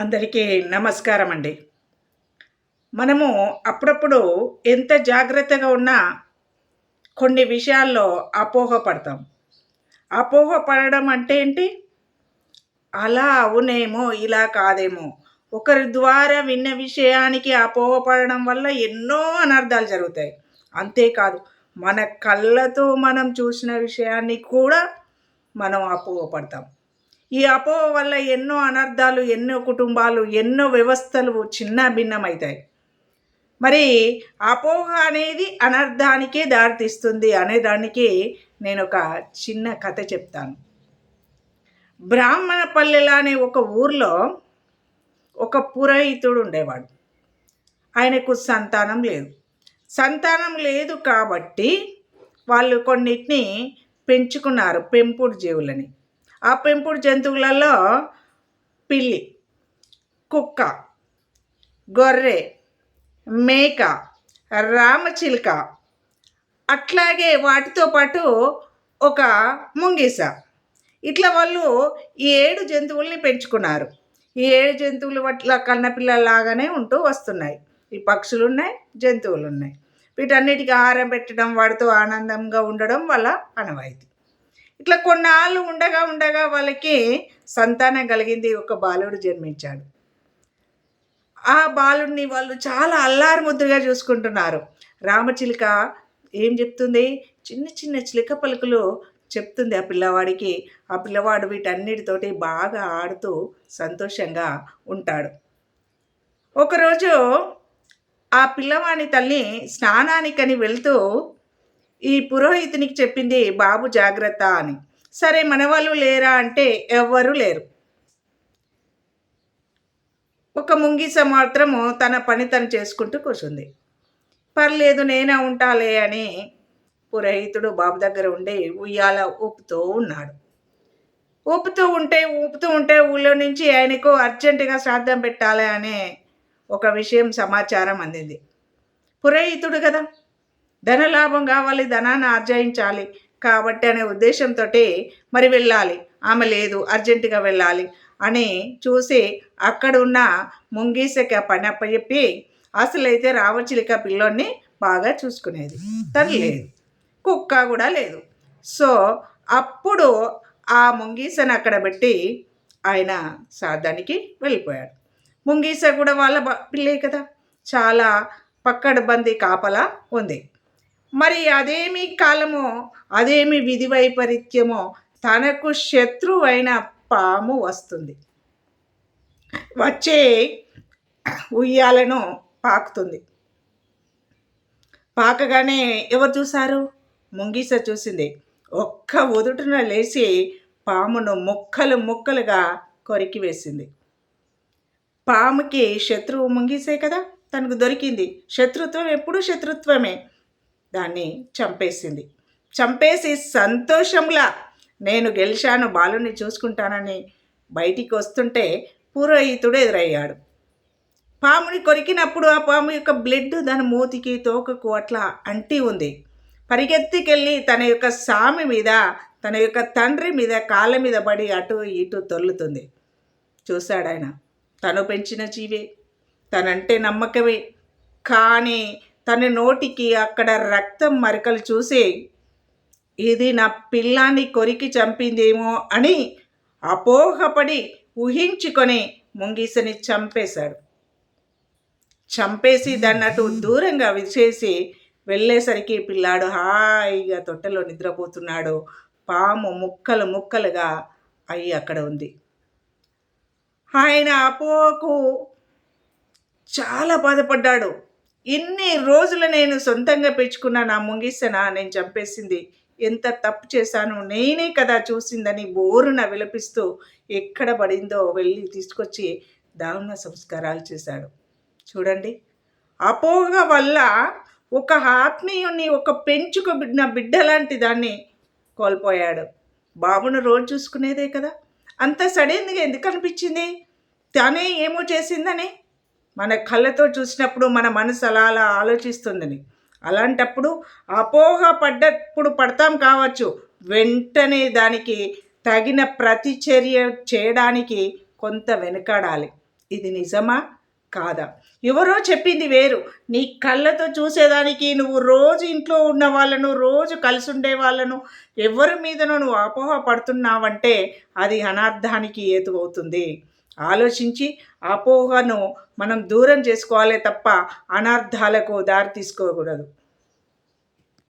అందరికీ నమస్కారం అండి మనము అప్పుడప్పుడు ఎంత జాగ్రత్తగా ఉన్నా కొన్ని విషయాల్లో అపోహ పడతాం అపోహ పడడం అంటే ఏంటి? అలా అవునేమో ఇలా కాదేమో. ఒకరి ద్వారా విన్న విషయానికి అపోహ పడడం వల్ల ఎన్నో అనర్థాలు జరుగుతాయి. అంతేకాదు మన కళ్ళతో మనం చూసిన విషయాన్ని కూడా మనం అపోహ పడతాం ఈ అపోహ వల్ల ఎన్నో అనర్థాలు ఎన్నో కుటుంబాలు ఎన్నో వ్యవస్థలు చిన్న భిన్నమవుతాయి మరి అపోహ అనేది అనర్థానికే దారితీస్తుంది అనేదానికి నేను ఒక చిన్న కథ చెప్తాను. బ్రాహ్మణపల్లెల అనే ఒక ఊర్లో ఒక పురోహితుడు ఉండేవాడు. ఆయనకు సంతానం లేదు. సంతానం లేదు కాబట్టి వాళ్ళు కొన్నిటిని పెంచుకున్నారు పెంపుడు జీవులని. ఆ పెంపుడు జంతువులలో పిల్లి కుక్క గొర్రె మేక రామచిలుక అట్లాగే వాటితో పాటు ఒక ముంగిస. ఇట్లా వాళ్ళు ఈ ఏడు జంతువుల్ని పెంచుకున్నారు. ఈ ఏడు జంతువులు అట్లా కన్నపిల్లలాగానే ఉంటూ వస్తున్నాయి. ఈ పక్షులు ఉన్నాయి జంతువులు ఉన్నాయి వీటన్నిటికీ ఆహారం పెట్టడం వాడితో ఆనందంగా ఉండడం వాళ్ళ అనవాయితీ. ఇట్లా కొన్నాళ్ళు ఉండగా ఉండగా వాళ్ళకి సంతానం కలిగింది ఒక బాలుడు జన్మించాడు. ఆ బాలుడిని వాళ్ళు చాలా అల్లారు ముద్దుగా చూసుకుంటున్నారు. రామచిలుక ఏం చెప్తుంది? చిన్న చిన్న చిలుక పలుకులు చెప్తుంది ఆ పిల్లవాడికి. ఆ పిల్లవాడు వీటన్నిటితోటి బాగా ఆడుతూ సంతోషంగా ఉంటాడు. ఒకరోజు ఆ పిల్లవాని తల్లి స్నానానికని వెళ్తూ ఈ పురోహితునికి చెప్పింది బాబు జాగ్రత్త అని. సరే మనవాళ్ళు లేరా అంటే ఎవ్వరూ లేరు. ఒక ముంగిస మాత్రము తన పని తను చేసుకుంటూ కూర్చుంది. పర్లేదు నేనే ఉంటాలే అని పురోహితుడు బాబు దగ్గర ఉండి ఉయ్యాల ఊపుతూ ఉన్నాడు. ఊపుతూ ఉంటే ఊపుతూ ఉంటే ఊళ్ళో నుంచి ఆయనకు అర్జెంటుగా శ్రాద్ధం పెట్టాలి అనే ఒక విషయం సమాచారం అందింది. పురోహితుడు కదా? ధనలాభం కావాలి ధనాన్ని ఆర్జయించాలి కాబట్టి అనే ఉద్దేశంతో మరి వెళ్ళాలి. ఆమె లేదు అర్జెంటుగా వెళ్ళాలి అని చూసి అక్కడ ఉన్న పని అప్పచెప్పి అసలైతే రావచిలిక పిల్లోని బాగా చూసుకునేది. తను లేదు. కుక్క కూడా లేదు. సో అప్పుడు ఆ ముంగీసను అక్కడ పెట్టి ఆయన సాధానికి వెళ్ళిపోయాడు. ముంగీస కూడా వాళ్ళ పిల్లే కదా. చాలా పక్కడ బంది కాపలా ఉంది. మరి అదేమి కాలమో అదేమి విధి వైపరీత్యమో తనకు శత్రువు అయిన పాము వస్తుంది. వచ్చే ఉయ్యాలను పాకుతుంది. పాకగానే ఎవరు చూశారు? ముంగీస చూసింది. ఒక్క ఉదుటున లేచి పామును ముక్కలు ముక్కలుగా కొరికి వేసింది. పాముకి శత్రువు ముంగిసే కదా? తనకు దొరికింది. శత్రుత్వం ఎప్పుడూ శత్రుత్వమే. దాన్ని చంపేసింది. చంపేసి సంతోషంలా నేను గెలిచాను బాలుని చూసుకుంటానని బయటికి వస్తుంటే పురోహితుడు ఎదురయ్యాడు. పాముని కొరికినప్పుడు ఆ పాము యొక్క బ్లడ్ దాని మూతికి తోకకు అట్లా అంటి ఉంది. పరిగెత్తికెళ్ళి తన యొక్క సామి మీద తన యొక్క తండ్రి మీద కాళ్ళ మీద పడి అటు ఇటు తొల్లుతుంది చూశాడాయన తను పెంచిన జీవే తనంటే నమ్మకమే. కానీ తన నోటికి అక్కడ రక్తం మరకలు చూసి ఇది నా పిల్లాన్ని కొరికి చంపిందేమో అని అపోహపడి ఊహించుకొని ముంగీసని చంపేశాడు. చంపేసి దాన్ని అటు దూరంగా విసేసి వెళ్ళేసరికి పిల్లాడు హాయిగా తొట్టెలో నిద్రపోతున్నాడు. పాము ముక్కలు ముక్కలుగా అయి అక్కడ ఉంది. ఆయన అపోకు చాలా బాధపడ్డాడు. ఇన్ని రోజులు నేను సొంతంగా పెంచుకున్న నా ముంగిసన నేను చంపేసింది. ఎంత తప్పు చేశాను నేనే కదా చూసిందని బోరున విలపిస్తూ ఎక్కడ పడిందో వెళ్ళి తీసుకొచ్చి దారుణ సంస్కారాలు చేశాడు. చూడండి. అపోహ వల్ల ఒక ఆత్మీయుని ఒక పెంచుకు బిడ్డ బిడ్డ లాంటి దాన్ని కోల్పోయాడు. బాబును రోజు చూసుకునేదే కదా. అంత సడన్గా ఎందుకు అనిపించింది? తనే ఏమో చేసిందని మన కళ్ళతో చూసినప్పుడు మన మనసు అలా అలా ఆలోచిస్తుందని. అలాంటప్పుడు అపోహ పడ్డప్పుడు పడతాం కావచ్చు. వెంటనే దానికి తగిన ప్రతిచర్య చేయడానికి కొంత వెనుకాడాలి. ఇది నిజమా? కాదా? ఎవరో చెప్పింది వేరు. నీ కళ్ళతో చూసేదానికి నువ్వు రోజు ఇంట్లో ఉన్న వాళ్ళను రోజు కలిసి ఉండే వాళ్ళను ఎవరి మీదనో నువ్వు అపోహ పడుతున్నావంటే అది అనార్థానికి ఏతు అవుతుంది ఆలోచించి అపోహను మనం దూరం చేసుకోవాలి తప్ప అనర్థాలకు దారి తీసుకోకూడదు.